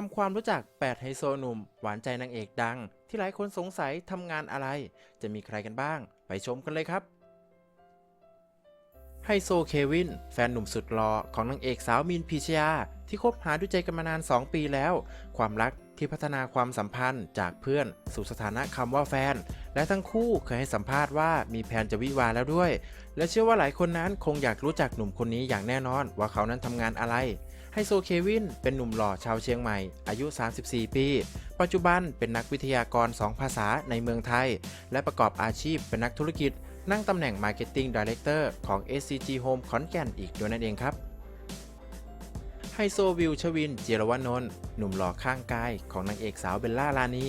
ทำความรู้จัก 8 ไฮโซหนุ่ม หวานใจนางเอกดัง ที่หลายคนสงสัยทำงานอะไร จะมีใครกันบ้าง ไปชมกันเลยครับไฮโซเควิน แฟนหนุ่มสุดหล่อของนางเอกสาวมินพีชยา ที่คบหาดูใจกันมานาน 2 ปีแล้ว ความรักที่พัฒนาความสัมพันธ์จากเพื่อน สู่สถานะคำว่าแฟน และทั้งคู่เคยให้สัมภาษณ์ว่ามีแผนจะวิวาห์แล้วด้วย และเชื่อว่าหลายคนนั้นคงอยากรู้จักหนุ่มคนนี้อย่างแน่นอนว่าเขานั้นทำงานอะไร ไฮโซเควิน เป็นหนุ่มหล่อชาวเชียงใหม่ อายุ 34 ปี ปัจจุบันเป็นนักวิทยากร 2 ภาษาในเมืองไทย และประกอบอาชีพเป็นนักธุรกิจ นั่งตำแหน่ง Marketing Director ของ SCG Home ขอนแก่นอีกด้วยนั่นเองครับ ไฮโซวิวชวินเจรวนนท์หนุ่มหล่อข้างกายของนางเอกสาวเบลล่าลานี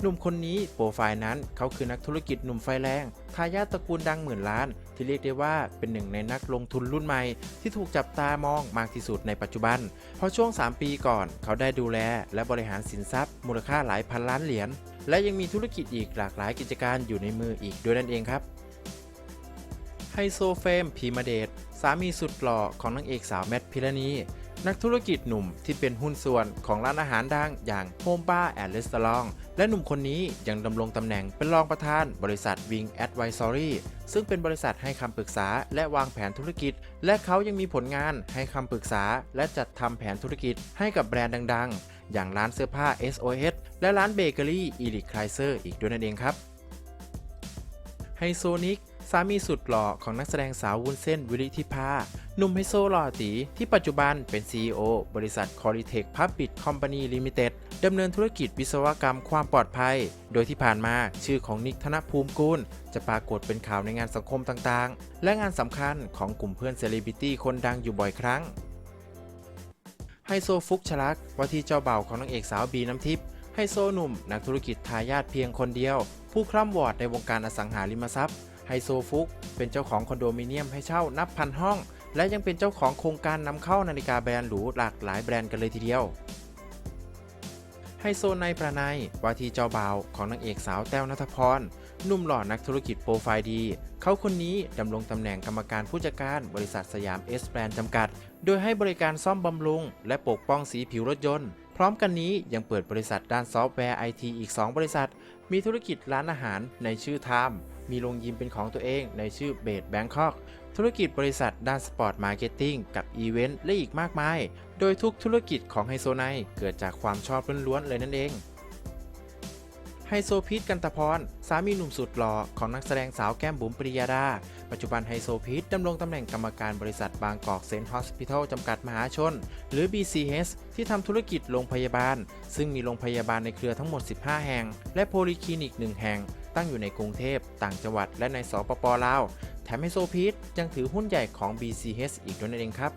หนุ่มคนนี้โปรไฟล์นั้นเขาคือนักธุรกิจหนุ่มไฟแรงทายาทตระกูลดังหมื่นล้าน ที่เรียกได้ว่าเป็นหนึ่งในนักลงทุนรุ่นใหม่ ที่ถูกจับตามองมากที่สุดในปัจจุบัน เพราะช่วง 3 ปีก่อน เขาได้ดูแลและบริหารสินทรัพย์ มูลค่าหลายพันล้านเหรียญและยังมีธุรกิจอีกหลากหลายกิจการอยู่ในมืออีกด้วยนั่นเองครับ ฮโซเฟมพีมาเดชสามีสุดหล่อของนางเอกสาวแมทพิรณี นักธุรกิจหนุ่มที่เป็นหุ้นส่วนของร้านอาหารดังอย่าง Home Bar and Restaurant และหนุ่มคนนี้ยังดำรงตำแหน่งเป็นรองประธานบริษัท Wing Advisory ซึ่งเป็นบริษัทให้คำปรึกษาและวางแผนธุรกิจ และเขายังมีผลงานให้คำปรึกษาและจัดทำแผนธุรกิจให้กับแบรนด์ดัง ๆ อย่างร้านเสื้อผ้า SOS และร้านเบเกอรี่ e l i t e k r i s e r อีกด้วยนั่นเองครับไฮโซนิก สามีสุดหล่อของนักแสดงสาววุ้นเส้นวิริธิภาหนุ่มไฮโซหล่อตีที่ปัจจุบันเป็น CEO บริษัท c o r i t e c Public Company Limited ดำเนินธุรกิจวิศวกรรมความปลอดภัย โดยที่ผ่านมาชื่อของนิกธนภูมิกุลจะปรากฏเป็นข่าวในงานสังคมต่างๆ และงานสำคัญของกลุ่มเพื่อนเซเลบริตี้คนดังอยู่บ่อยครั้งไฮโซฟุกชลักว่าที่เจ้าบ่าวของนางเอกสาวบีน้ำทิพย์ไฮโซหนุ่ม นักธุรกิจทายาทเพียงคนเดียว ผู้คร่ำวอดในวงการอสังหาริมทรัพย์ ไฮโซฟุกเป็นเจ้าของคอนโดมิเนียมให้เช่านับพันห้อง และยังเป็นเจ้าของโครงการนำเข้านาฬิกาแบรนด์หรูหลากหลายแบรนด์กันเลยทีเดียวไฮโซไนายประนายว่าที่เจ้าบ่าวของนางเอกสาวแต้วนัทพรนุ่มหล่อนักธุรกิจโปรไฟล์ดี เขาคนนี้ดำรงตำแหน่งกรรมการผู้จัดการบริษัทสยามเอสแบรนด์จำกัด โดยให้บริการซ่อมบำรุง และปกป้องสีผิวรถยนต์ พร้อมกันนี้ยังเปิดบริษัทด้านซอฟต์แวร์ไอทีอีก 2 บริษัท มีธุรกิจร้านอาหารในชื่อไทม์มีโรงยิมเป็นของตัวเองในชื่อเบดแบงคอกธุรกิจบริษัทด้านสปอร์ตมาร์เก็ตติ้งกับอีเวนต์และอีกมากมาย โดยทุกธุรกิจของไฮโซไนเกิดจากความชอบล้วนๆเลยนั่นเอง ไฮโซพีทกันตะพร สามีหนุ่มสุดหล่อของนักแสดงสาวแก้มบุ๋มปริยาดา ปัจจุบันไฮโซพีทดำรงตำแหน่งกรรมการบริษัทบางกอกเซนต์ฮอสพิทอลจำกัดมหาชน หรือ BCH ที่ทำธุรกิจโรงพยาบาล ซึ่งมีโรงพยาบาลในเครือทั้งหมด 15 แห่ง และโพลีคลินิก 1 แห่ง ตั้งอยู่ในกรุงเทพ ต่างจังหวัด และในสปปลาว แถมไฮโซพีทยังถือหุ้นใหญ่ของ BCH อีกด้วยนั่นเองครับ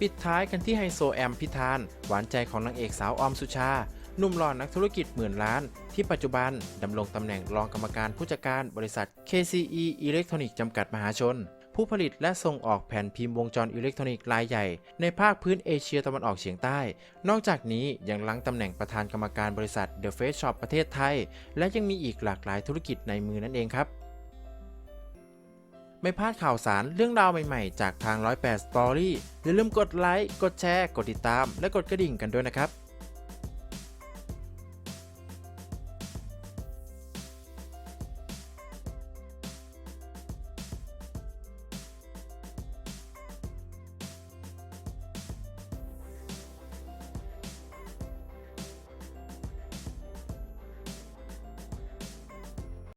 ปิดท้ายกันที่ไฮโซแอมพิธาน หวานใจของนางเอกสาวออมสุชา หนุ่มหล่อนักธุรกิจหมื่นล้าน ที่ปัจจุบันดำรงตำแหน่งรองกรรมการผู้จัดการบริษัท KCE อิเล็กทรอนิกส์จำกัดมหาชน ผู้ผลิตและส่งออกแผ่นพิมพ์วงจรอิเล็กทรอนิกส์รายใหญ่ ในภาคพื้นเอเชียตะวันออกเฉียงใต้ นอกจากนี้ยังล้างตำแหน่งประธานกรรมการบริษัท The Face Shop ประเทศไทย และยังมีอีกหลากหลายธุรกิจในมือนั่นเองครับไม่พลาดข่าวสารเรื่องราวใหม่ๆ จากทาง 108 Story อย่าลืมกดไลค์ กดแชร์ กดติดตาม และกดกระดิ่งกันด้วยนะครับ